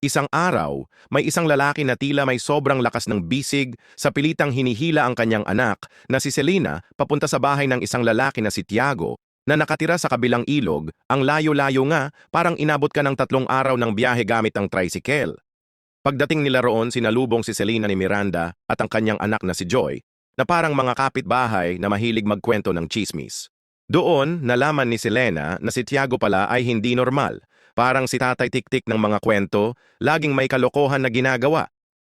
Isang araw, may isang lalaki na tila may sobrang lakas ng bisig sa pilitang hinihila ang kanyang anak na si Selena papunta sa bahay ng isang lalaki na si Tiago na nakatira sa kabilang ilog, ang layo-layo nga parang inabot ka ng tatlong araw ng biyahe gamit ang tricycle. Pagdating nila roon, sinalubong si Selena ni Miranda at ang kanyang anak na si Joy na parang mga kapitbahay na mahilig magkwento ng chismis. Doon, nalaman ni Selena na si Tiago pala ay hindi normal. Parang si tatay tiktik ng mga kwento, laging may kalokohan na ginagawa.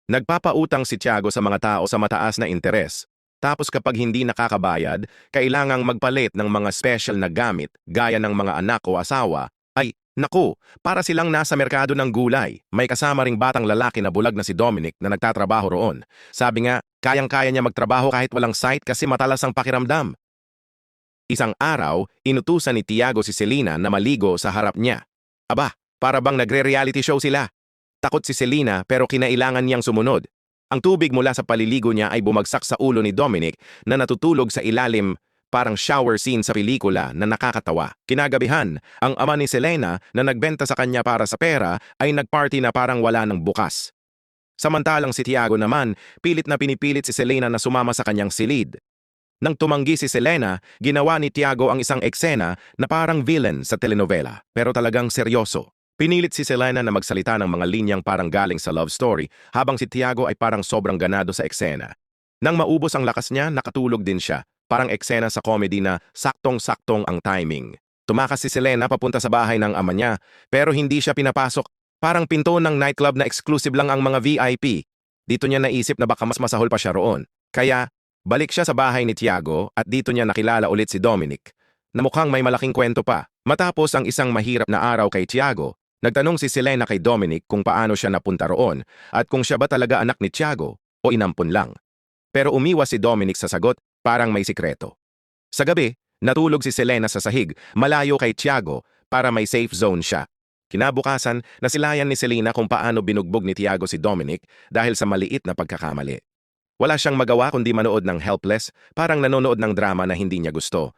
Nagpapautang si Tiago sa mga tao sa mataas na interes. Tapos kapag hindi nakakabayad, kailangang magpalit ng mga special na gamit gaya ng mga anak o asawa. Ay, naku, para silang nasa merkado ng gulay. May kasama ring batang lalaki na bulag na si Dominic na nagtatrabaho roon. Sabi nga, kayang-kaya niya magtrabaho kahit walang sight kasi matalas ang pakiramdam. Isang araw, inutusan ni Tiago si Selena na maligo sa harap niya. Aba, para bang nagre-reality show sila. Takot si Selena pero kinailangan niyang sumunod. Ang tubig mula sa paliligo niya ay bumagsak sa ulo ni Dominic na natutulog sa ilalim parang shower scene sa pelikula na nakakatawa. Kinagabihan, ang ama ni Selena na nagbenta sa kanya para sa pera ay nagparty na parang wala ng bukas. Samantalang si Tiago naman, pilit na pinipilit si Selena na sumama sa kanyang silid. Nang tumanggi si Selena, ginawa ni Tiago ang isang eksena na parang villain sa telenovela, pero talagang seryoso. Pinilit si Selena na magsalita ng mga linyang parang galing sa love story, habang si Tiago ay parang sobrang ganado sa eksena. Nang maubos ang lakas niya, nakatulog din siya, parang eksena sa comedy na saktong-saktong ang timing. Tumakas si Selena papunta sa bahay ng ama niya, pero hindi siya pinapasok. Parang pinto ng nightclub na exclusive lang ang mga VIP. Dito niya naisip na baka mas masahol pa siya roon. Kaya, Balik siya sa bahay ni Tiago at dito niya nakilala ulit si Dominic, na mukhang may malaking kwento pa. Matapos ang isang mahirap na araw kay Tiago, nagtanong si Selena kay Dominic kung paano siya napunta roon at kung siya ba talaga anak ni Tiago o inampun lang. Pero umiwas si Dominic sa sagot, parang may sikreto. Sa gabi, natulog si Selena sa sahig, malayo kay Tiago para may safe zone siya. Kinabukasan, nasilayan ni Selena kung paano binugbog ni Tiago si Dominic dahil sa maliit na pagkakamali. Wala siyang magawa kundi manood ng helpless, parang nanonood ng drama na hindi niya gusto.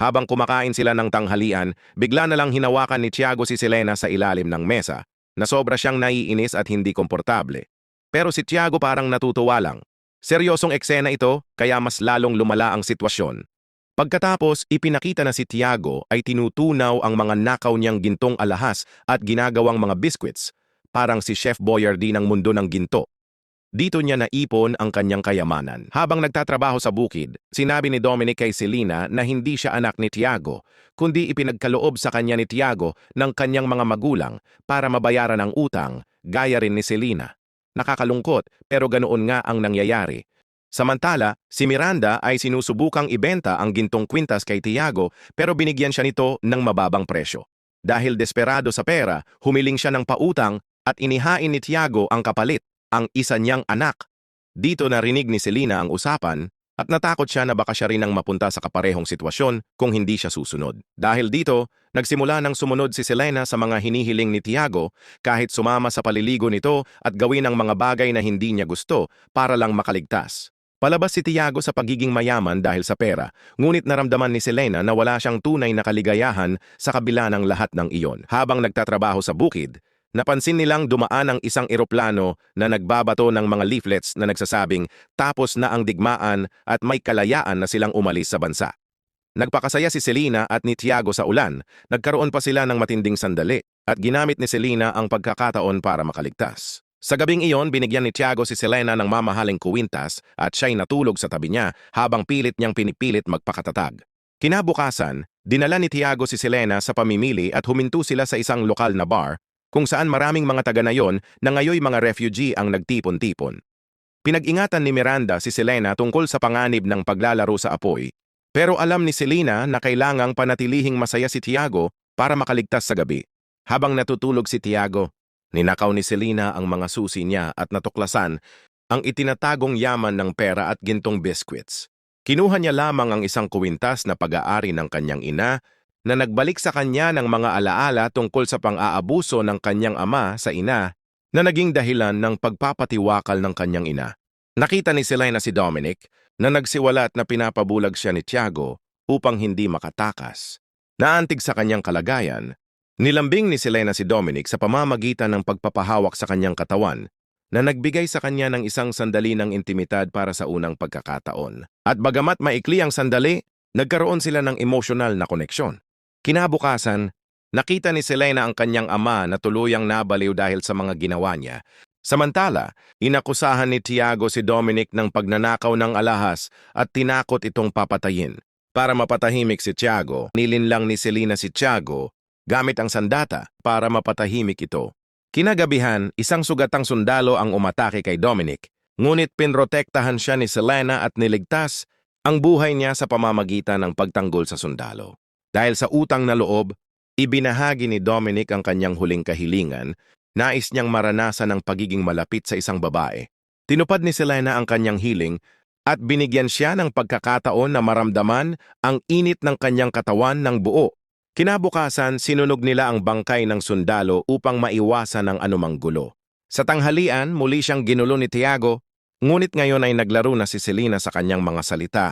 Habang kumakain sila ng tanghalian, bigla na lang hinawakan ni Tiago si Selena sa ilalim ng mesa, na sobra siyang naiinis at hindi komportable. Pero si Tiago parang natutuwa lang. Seryosong eksena ito, kaya mas lalong lumala ang sitwasyon. Pagkatapos, ipinakita na si Tiago ay tinutunaw ang mga nakaw niyang gintong alahas at ginagawang mga biscuits, parang si Chef Boyardee ng mundo ng ginto. Dito niya naipon ang kanyang kayamanan. Habang nagtatrabaho sa bukid, sinabi ni Dominic kay Selena na hindi siya anak ni Tiago, kundi ipinagkaloob sa kanya ni Tiago ng kanyang mga magulang para mabayaran ang utang, gaya rin ni Selena. Nakakalungkot pero ganoon nga ang nangyayari. Samantala, si Miranda ay sinusubukang ibenta ang gintong kwintas kay Tiago pero binigyan siya nito ng mababang presyo. Dahil desperado sa pera, humiling siya ng pautang at inihain ni Tiago ang kapalit ang isa niyang anak. Dito narinig ni Selena ang usapan at natakot siya na baka siya rin ang mapunta sa kaparehong sitwasyon kung hindi siya susunod. Dahil dito, nagsimula ng sumunod si Selena sa mga hinihiling ni Tiago kahit sumama sa paliligo nito at gawin ang mga bagay na hindi niya gusto para lang makaligtas. Palabas si Tiago sa pagiging mayaman dahil sa pera, ngunit naramdaman ni Selena na wala siyang tunay na kaligayahan sa kabila ng lahat ng iyon. Habang nagtatrabaho sa bukid, Napansin nilang dumaan ang isang eroplano na nagbabato ng mga leaflets na nagsasabing tapos na ang digmaan at may kalayaan na silang umalis sa bansa. Nagpakasaya si Selena at ni Tiago sa ulan, nagkaroon pa sila ng matinding sandali at ginamit ni Selena ang pagkakataon para makaligtas. Sa gabing iyon, binigyan ni Tiago si Selena ng mamahaling kuwintas at siya'y natulog sa tabi niya habang pilit niyang pinipilit magpakatatag. Kinabukasan, dinala ni Tiago si Selena sa pamimili at huminto sila sa isang lokal na bar kung saan maraming mga taga na yon na ngayoy mga refugee ang nagtipon-tipon. Pinag-ingatan ni Miranda si Selena tungkol sa panganib ng paglalaro sa apoy, pero alam ni Selena na kailangang panatilihing masaya si Tiago para makaligtas sa gabi. Habang natutulog si Tiago, ninakaw ni Selena ang mga susi niya at natuklasan ang itinatagong yaman ng pera at gintong biscuits. Kinuha niya lamang ang isang kuwintas na pag-aari ng kanyang ina na nagbalik sa kanya ng mga alaala tungkol sa pang-aabuso ng kanyang ama sa ina na naging dahilan ng pagpapatiwakal ng kanyang ina. Nakita ni Selena si Dominic na nagsiwalat na pinapabulag siya ni Tiago upang hindi makatakas. Naantig sa kanyang kalagayan, Nilambing ni Selena si Dominic sa pamamagitan ng pagpapahawak sa kanyang katawan na nagbigay sa kanya ng isang sandali ng intimitad para sa unang pagkakataon. At bagamat maikli ang sandali, nagkaroon sila ng emosyonal na koneksyon. Kinabukasan, nakita ni Selena ang kanyang ama na tuluyang nabaliw dahil sa mga ginawa niya. Samantala, inakusahan ni Tiago si Dominic ng pagnanakaw ng alahas at tinakot itong papatayin. Para mapatahimik si Tiago, nilinlang ni Selena si Tiago gamit ang sandata para mapatahimik ito. Kinagabihan, isang sugatang sundalo ang umatake kay Dominic, ngunit pinrotektahan siya ni Selena at niligtas ang buhay niya sa pamamagitan ng pagtanggol sa sundalo. Dahil sa utang na loob, ibinahagi ni Dominic ang kanyang huling kahilingan, nais niyang maranasan ang pagiging malapit sa isang babae. Tinupad ni Selena ang kanyang hiling at binigyan siya ng pagkakataon na maramdaman ang init ng kanyang katawan ng buo. Kinabukasan, sinunog nila ang bangkay ng sundalo upang maiwasan ang anumang gulo. Sa tanghalian, muli siyang ginulo ni Tiago, ngunit ngayon ay naglaro na si Selena sa kanyang mga salita,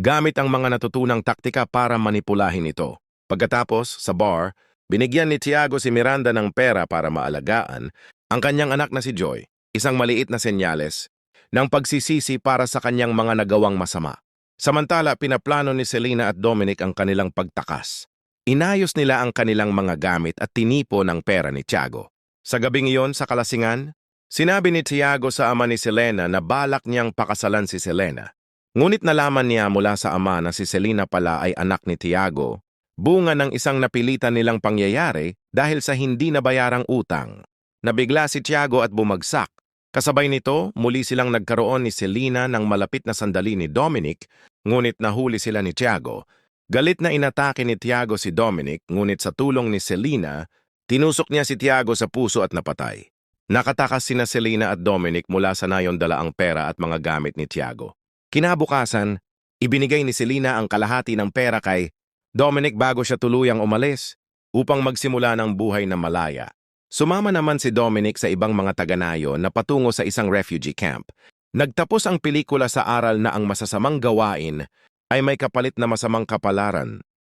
gamit ang mga natutunang taktika para manipulahin ito. Pagkatapos, sa bar, binigyan ni Tiago si Miranda ng pera para maalagaan ang kanyang anak na si Joy, isang maliit na senyales ng pagsisisi para sa kanyang mga nagawang masama. Samantala, pinaplano ni Selena at Dominic ang kanilang pagtakas. Inayos nila ang kanilang mga gamit at tinipo ng pera ni Tiago. Sa gabing iyon sa kalasingan, sinabi ni Tiago sa ama ni Selena na balak niyang pakasalan si Selena. Ngunit nalaman niya mula sa ama na si Selena pala ay anak ni Tiago, bunga ng isang napilitan nilang pangyayari dahil sa hindi nabayarang utang. Nabigla si Tiago at bumagsak. Kasabay nito, muli silang nagkaroon ni Selena ng malapit na sandali ni Dominic, ngunit nahuli sila ni Tiago. Galit na inatake ni Tiago si Dominic, ngunit sa tulong ni Selena, tinusok niya si Tiago sa puso at napatay. Nakatakas sina Selena at Dominic mula sa nayon dala ang pera at mga gamit ni Tiago. Kinabukasan, ibinigay ni Selena ang kalahati ng pera kay Dominic bago siya tuluyang umalis upang magsimula ng buhay na malaya. Sumama naman si Dominic sa ibang mga taga-nayo na patungo sa isang refugee camp. Nagtapos ang pelikula sa aral na ang masasamang gawain ay may kapalit na masamang kapalaran